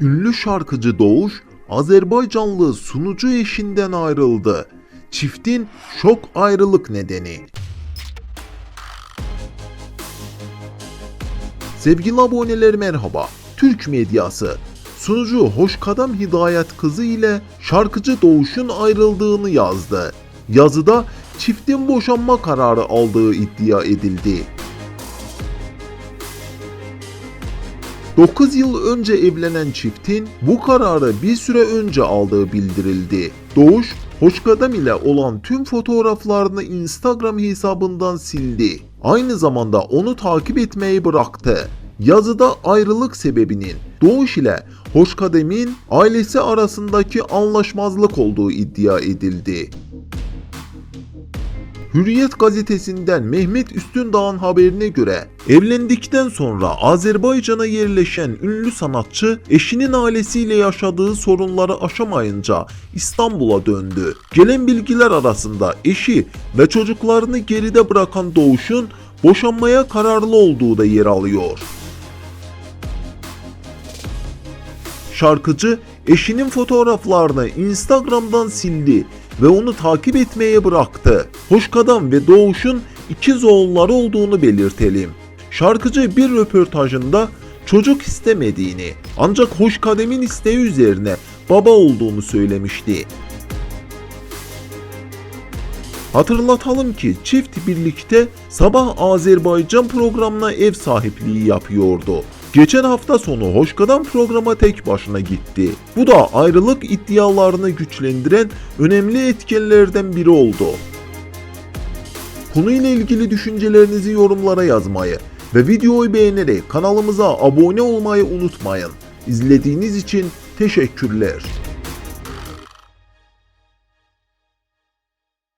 Ünlü şarkıcı Doğuş, Azerbaycanlı sunucu eşinden ayrıldı. Çiftin şok ayrılık nedeni. Sevgili aboneler merhaba. Türk medyası sunucu Hoşkadam Hidayet kızı ile şarkıcı Doğuş'un ayrıldığını yazdı. Yazıda çiftin boşanma kararı aldığı iddia edildi. 9 yıl önce evlenen çiftin bu kararı bir süre önce aldığı bildirildi. Doğuş, Hoşkadam ile olan tüm fotoğraflarını Instagram hesabından sildi. Aynı zamanda onu takip etmeyi bıraktı. Yazıda ayrılık sebebinin Doğuş ile Hoşkadem'in ailesi arasındaki anlaşmazlık olduğu iddia edildi. Hürriyet gazetesinden Mehmet Üstündağ'ın haberine göre evlendikten sonra Azerbaycan'a yerleşen ünlü sanatçı eşinin ailesiyle yaşadığı sorunları aşamayınca İstanbul'a döndü. Gelen bilgiler arasında eşi ve çocuklarını geride bırakan Doğuş'un boşanmaya kararlı olduğu da yer alıyor. Şarkıcı eşinin fotoğraflarını Instagram'dan sildi ve onu takip etmeye bıraktı. Hoşkadam ve Doğuş'un ikiz oğulları olduğunu belirtelim. Şarkıcı bir röportajında çocuk istemediğini ancak Hoşkadem'in isteği üzerine baba olduğunu söylemişti. Hatırlatalım ki çift birlikte Sabah Azerbaycan programına ev sahipliği yapıyordu. Geçen hafta sonu Hoşkadam programa tek başına gitti. Bu da ayrılık iddialarını güçlendiren önemli etkenlerden biri oldu. Konuyla ilgili düşüncelerinizi yorumlara yazmayı ve videoyu beğenerek kanalımıza abone olmayı unutmayın. İzlediğiniz için teşekkürler.